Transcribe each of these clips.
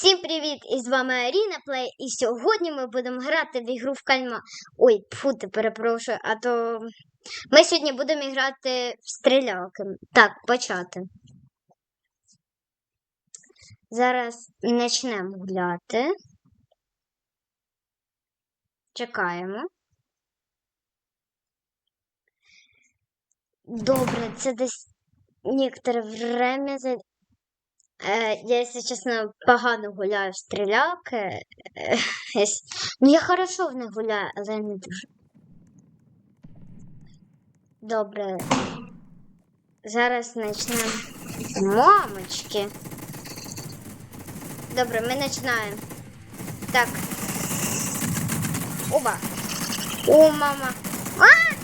Всім привіт! І з вами Аріна Плей. І сьогодні ми будемо грати в ігру в кальма. Ой, фу, ти перепрошую, а то ми сьогодні будемо грати в стрілялки. Так, почати. Зараз почнемо гуляти. Чекаємо. Добре, це десь некоторе время я, якщо чесно, погано гуляю в стрілялки. Е, Ну, я хорошо в них гуляю, але не дуже. Добре. Зараз почнемо. Мамочки. Добре, ми починаємо. Так. Оба. О, мама. А!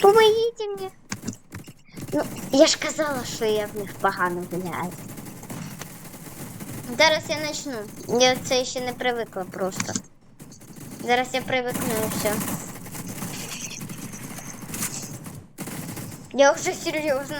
Помогите мені. Ну, я ж казала, що я в них погано гуляю. Зараз я почну. Я це ще не привикла просто. Зараз я привикну і все. Я вже серйозно.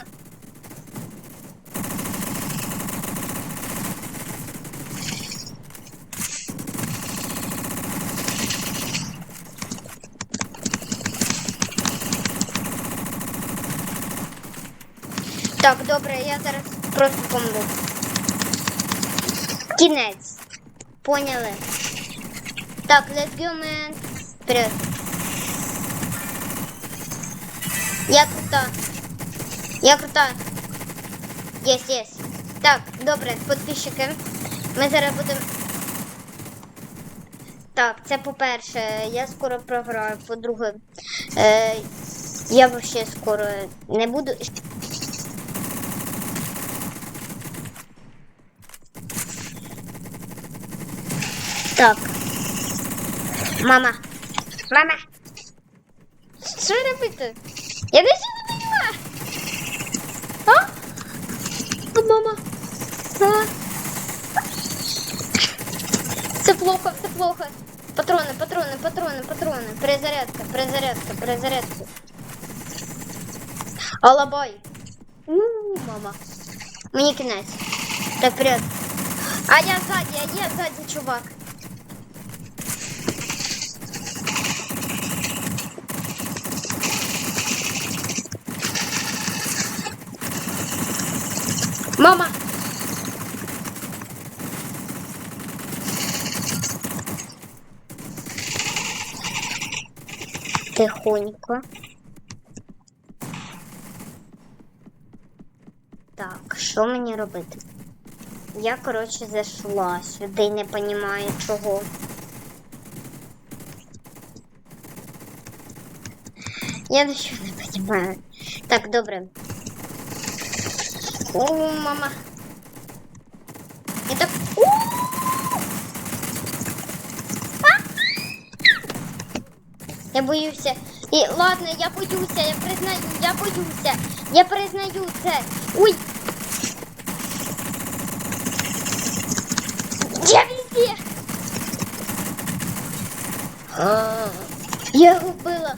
Так, добре, я зараз просто помру. Кінець. Поняли. Так, let's go, man. Вперед. Я крута. Я крута. Єс, єс. Так, добре, підписчики. Ми зараз будемо. Так, це по-перше, я скоро програю. По-друге, е, я вообще скоро не буду. Так. Мама. Мама. Що робити? Я нічого не поняла. А? А, мама. А? Все плохо, все плохо. Патроны, патроны, патроны, патроны. Перезарядка, перезарядка, перезарядка. Алабай. У, мама. Мені кінець. Так, вперед. А я сзади, а я сзади, чувак. Мама! Тихонько. Так, що мені робити? Я, коротше, зайшла сюди, не розумію чого. Я нічого не розумію. Так, добре. О, мама. Это... У! Я боюся. І, ладно, я боюся, я признаю, я боюся. Я признаю це. Ой. Я везде. Я губила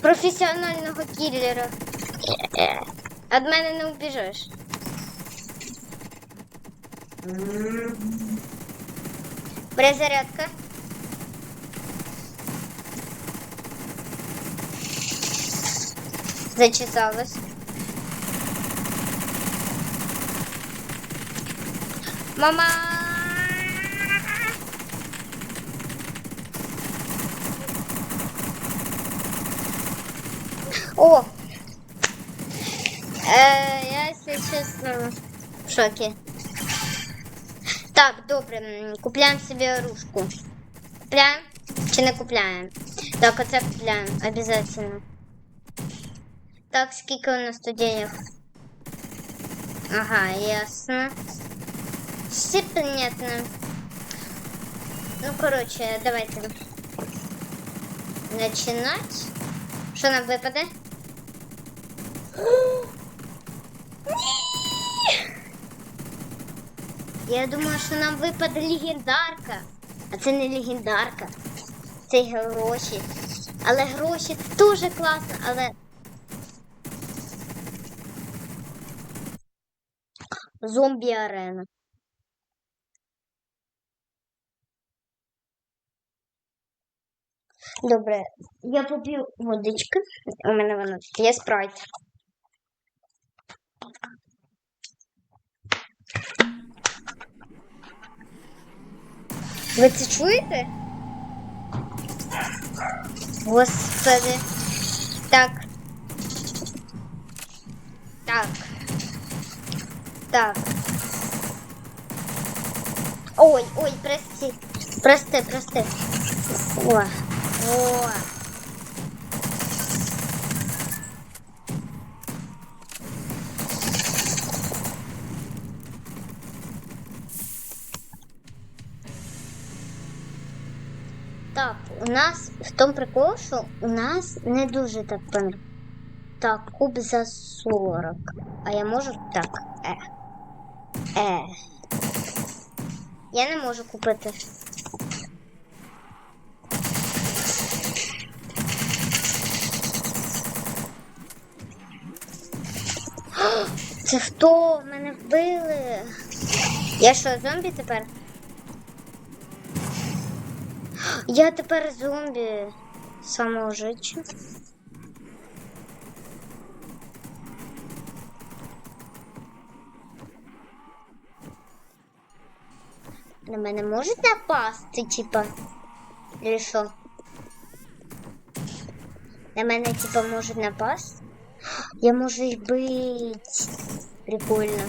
професіонального кіллера. Від мене не убіжиш. Перезарядка. Зачесалась. Мама! О! Е, я, якщо чесно, в шокі. Так, добре, м, купляємо собі оружку. Купляємо чи не купляємо? Так, оце купляємо, обязательно. Так, скільки у нас тут денег? Ага, ясно. Все понятно. Ну, короче, давайте начинать. Що нам випаде? Я думаю, що нам випаде легендарка. А це не легендарка. Це гроші. Але гроші це дуже класно, але... Зомбі арена. Добре, я поп'ю водички. У мене вона є спрайт. Ви це чуєте? Господи. Так. Так. Так. Ой, ой, прости. Прости, прости. О, о. В тому прикол, що у нас не дуже так пам'ятаю. Так, куб за 40. А я можу так. Е. Е. Я не можу купити. Це хто? Мене вбили. Я що, зомбі тепер? Я тепер зомбі саможичу. На мене можуть напасти, типа. Или що? На мене, типа, можуть напасти. Я можу їх бити. Прикольно.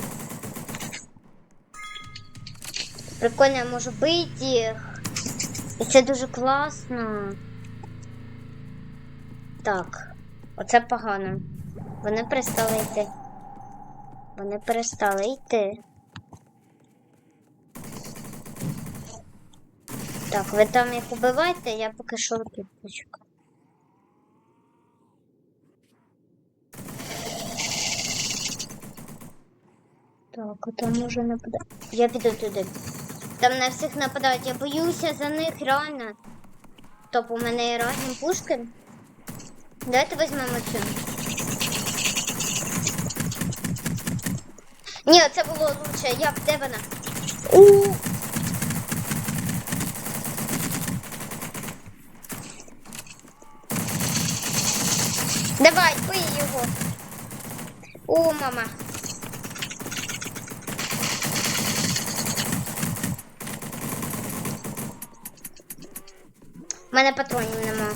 Прикольно, я можу бити їх. І це дуже класно. Так, оце погано. Вони перестали йти. Вони перестали йти. Так, ви там їх убивайте, я поки що тут. Так, там може нападати. Я піду туди. Там на всіх нападають. Я боюся за них реально. Топ, у мене є разні пушки. Давайте візьмемо цю. Ні, це було лучше. Як де вона? У. Давай, бий його. О, мама. Мене патронів нема.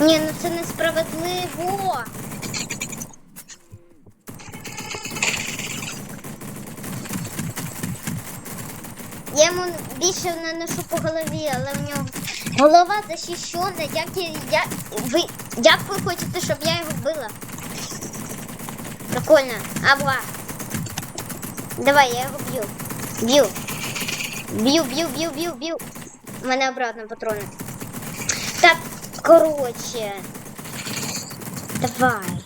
Ні, ну це несправедливо. Я йому більше наношу по голові, але в нього голова захищена. Як я, я, ви, як ви хочете, щоб я його вбила? Прикольно. Абла. Давай, я його б'ю. Б'ю. Б'ю, б'ю, б'ю, б'ю, б'ю. У мене обратно патрони. Так, коротше. Давай.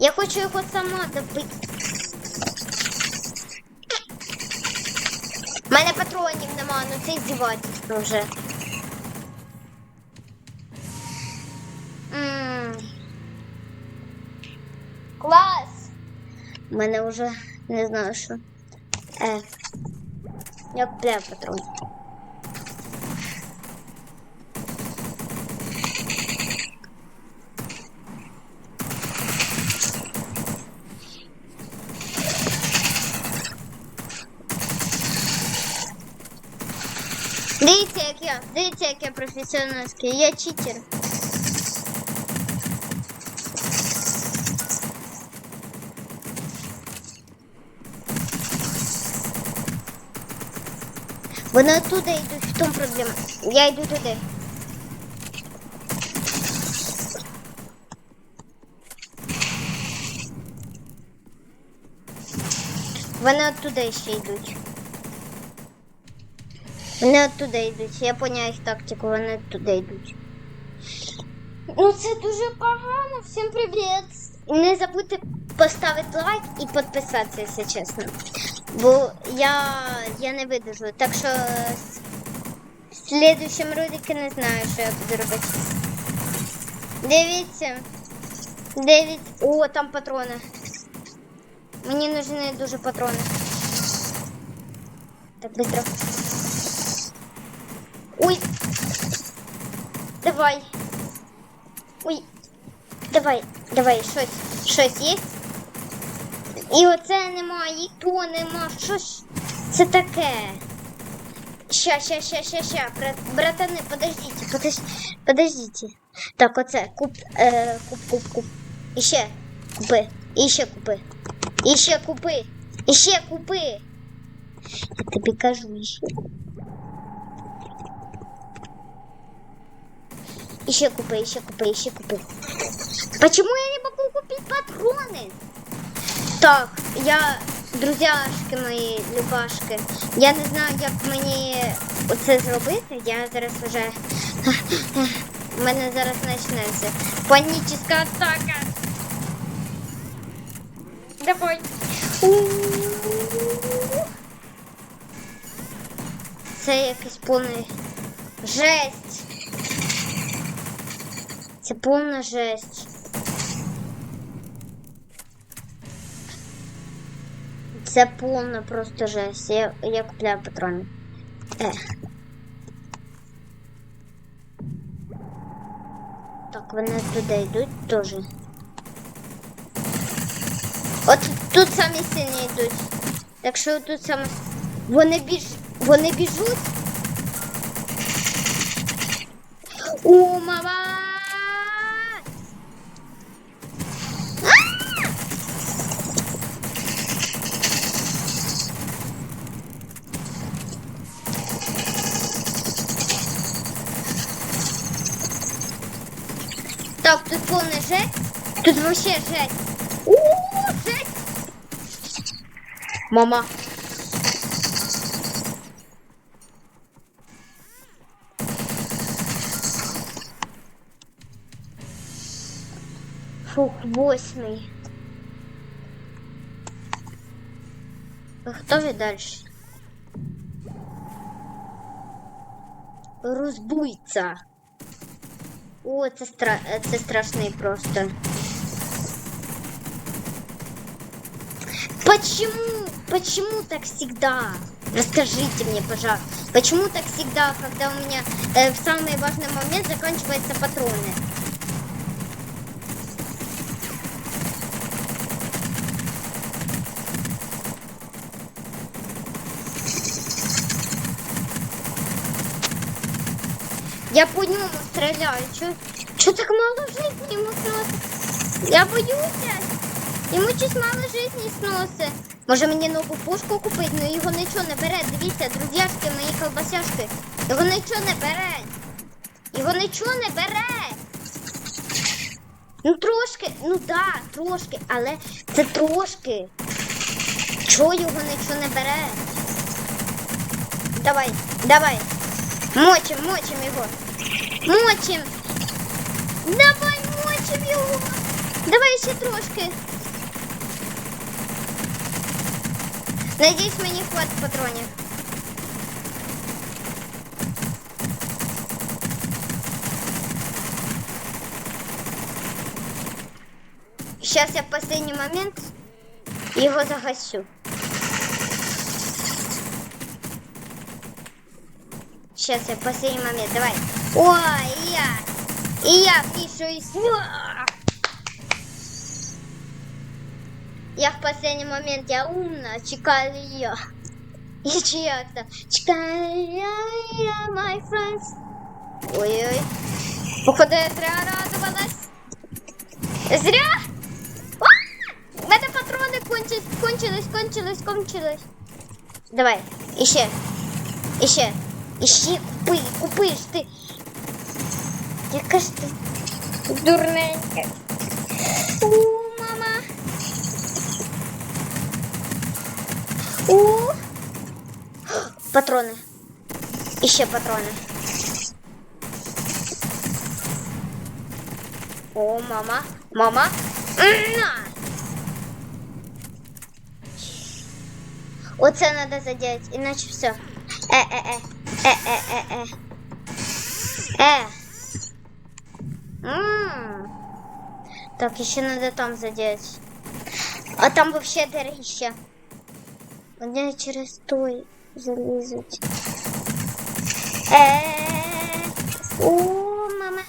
Я хочу його сама добити. У мене патронів нема, ну це здівательство вже. Клас! У мене вже не знаю що. Е. Я купляю патрон. Дивіться, як я, дивіться, я читер. Вони оттуда йдуть, в тому проблема. Я йду туди. Вони оттуда ще йдуть. Вони оттуда йдуть. Я поняла їх тактику, вони оттуда йдуть. Ну це дуже погано. Всім привіт! Не забудьте поставити лайк і підписатися, якщо чесно. Бо я, я не видержу. Так що в слідущому ролику не знаю, що я буду робити. Дивіться. Дивіться. О, там патрони. Мені нужны дуже патрони. Так, быстро. Ой. Давай. Ой. Давай, давай, щось, щось є. І оце нема, і то нема. Що ж це таке? Ща, ща, ща, ща, ща, брат, братани, подождите, подож, подождите. Так, оце, куп, е, куп, куп, куп. І ще купи, і ще купи. І ще купи, і ще купи. Я тобі кажу, ще Еще купи, еще купи, еще купи. Почему я не могу купить патроны? Так, я, друзяшки мої, любашки, я не знаю, як мені оце зробити. Я зараз вже. У мене зараз почнеться панічна атака. Давай. У-у-у. Це якийсь повний жесть. Це повна жесть. Це повна просто жесть. Я, я купляю патрони. Е. Так, вони туди йдуть теж. От тут самі сильні йдуть. Так що тут саме. Вони біж. Вони біжуть. О, мама! Тут вообще жесть. У, жесть. Мама. Фух, восьмий. Готові далі? Розбуйця. О, це, стра... це страшний просто. Почему? Почему так всегда? Расскажите мне, пожалуйста. Почему так всегда, когда у меня э, в самый важный момент заканчиваются патроны? Я по нему стреляю. Чё, чё так мало жизни ему сносит? Я боюся. Йому щось мало жизни сносить. Може мені нову пушку купити, ну його нічого не бере. Дивіться, друзяшки, мої колбасяшки. Його нічого не бере. Його нічого не бере. Ну трошки, ну да, трошки, але це трошки. Чого його нічого не бере? Давай, давай. Мочим, мочим його. Мочим. Давай, мочим його. Давай ще трошки. Надіюсь, мені хватить патронів. Сейчас я в последний момент его загасю. Сейчас я в последний момент. Давай. Ой, и я. И я вмешиваюсь. Я в последний момент, я умна, чекаю ее. И чья-то. Чекаю я, my friends. Ой-ой. Походу, я зря радовалась. Зря? А! У мене патрони кончились, кончились, кончились, кончились. Давай, іще. Іще. Іще купи, купиш ти. Яка ж ти дурненька. У. Патрони. Іще патрони. О, мама. Мама. На. Оце треба задіяти, іначе все. Е, е, е. Е, е, е, е. Е. М. Так, еще надо там задеть. А там вообще дорогище. Вони через той залізуть. Эээ. Е, О, мама.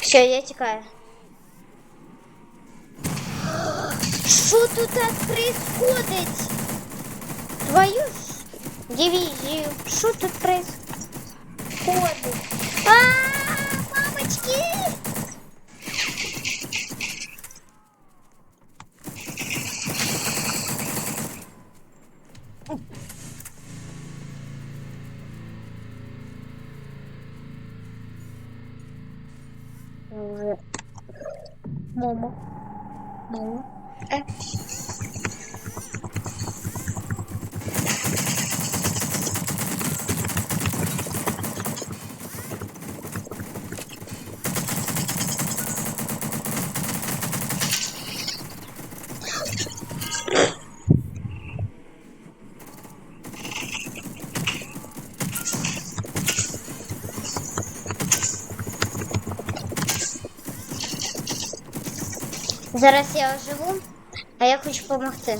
Все, я тікаю. Що тут так происходить? Твою ж дивізію. Що тут происходит? А-а-а! Мамочки! Зараз я оживу, а я хочу допомогти.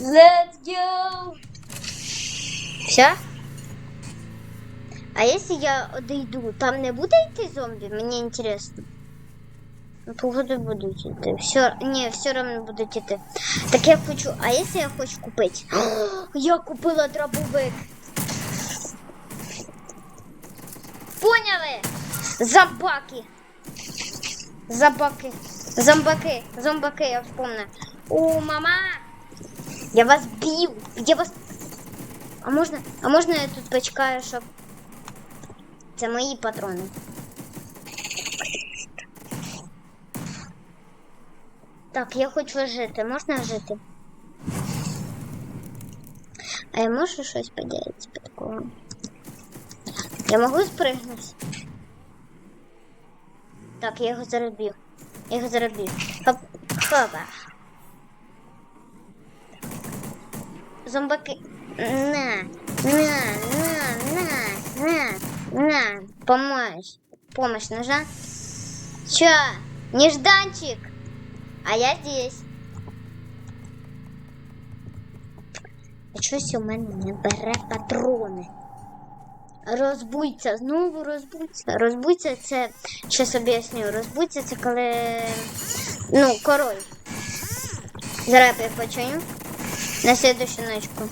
Let's go! Все? А если я одойду, там не буде йти зомбі? Мені інтересно. Ну, Походу будуть йти. Все, ні, все равно будуть йти. Так я хочу, а если я хочу купити? Я купила дробовик. Поняли? Зомбаки. Зомбаки. Зомбаки. Зомбаки, я вспомнила. О, мама! Я вас бью. Я вас... А можна, а можна я тут почекаю, щоб... Це мої патрони. Так, я хочу жити. Можна жити? А я можу щось поділитися по такому? Я можу спригнути? Так, я його заробив. Я його заробив. Хоп, хопа. Зомбаки. На, на, на, на, на, на. Помощь. Помощь нужна? Чё? Нежданчик? А я здесь. А щось у мене не бере патрони. Розбуйця, знову розбуйця. Розбуйця це, щас об'ясню, розбуйця це коли. Ну, король. Зараз я почаю. На следующую ночку.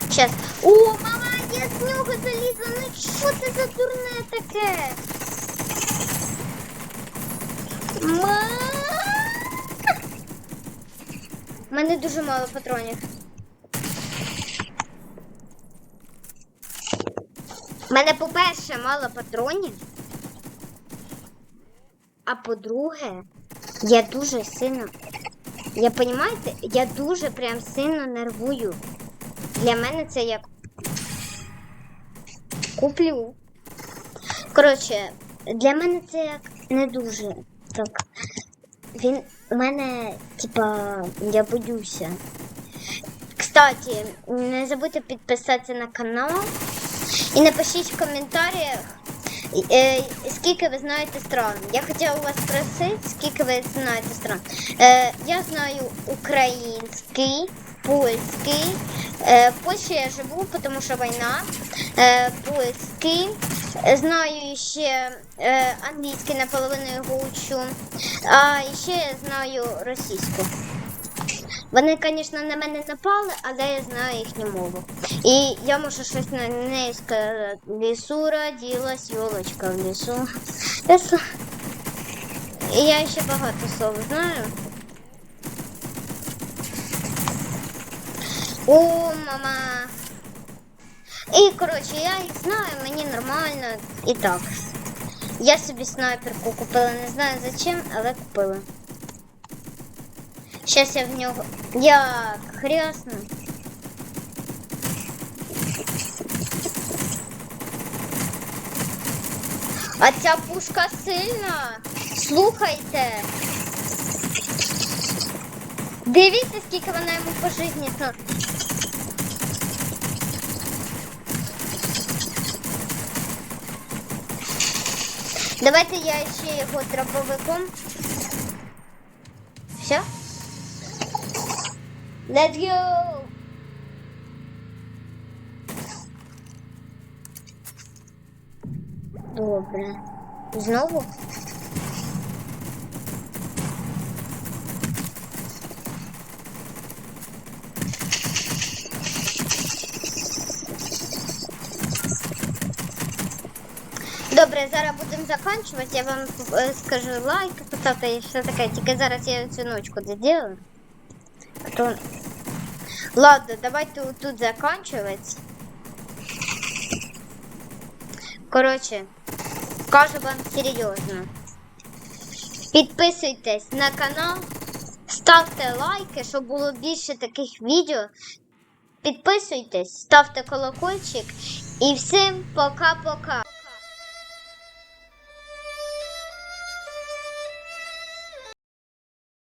Сейчас. О, мама, я з нього залізла. Ну що це за дурне таке? У мене дуже мало патронів. У мене, по-перше, мало патронів. А по-друге, я дуже сильно. Я розумієте, я дуже прям сильно нервую. Для мене це як куплю. Коротше, для мене це як не дуже. Так. Він у мене, типа, я боюся. Кстати, не забудьте підписатися на канал і напишіть в коментарях, е, скільки ви знаєте стран. Я хотіла у вас спросити, скільки ви знаєте стран. Е, я знаю український, польський. Е, в Польщі я живу, тому що війна. Е, польський. Знаю ще е, англійський наполовину його учу. А ще я знаю російську. Вони, звісно, на мене напали, але я знаю їхню мову. І я можу щось на неї сказати. Лісу родилась, йолочка в. Лісу. Я ще багато слов знаю. О, мама. І, коротше, я їх знаю, мені нормально і так. Я собі снайперку купила, не знаю зачем, але купила. Сейчас я в нього. Як хрясно. А ця пушка сильна. Слухайте. Дивіться, скільки вона йому по житті. Давайте я ще його дробовиком. Все? Let's go! Добре. Знову? Добре, зараз будемо закінчувати. Я вам е, скажу лайк, поставте і все таке. Тільки зараз я цю ночку доділю. То... Ладно, давайте тут закінчувати. Коротше, кажу вам серйозно. Підписуйтесь на канал, ставте лайки, щоб було більше таких відео. Підписуйтесь, ставте колокольчик і всім пока-пока.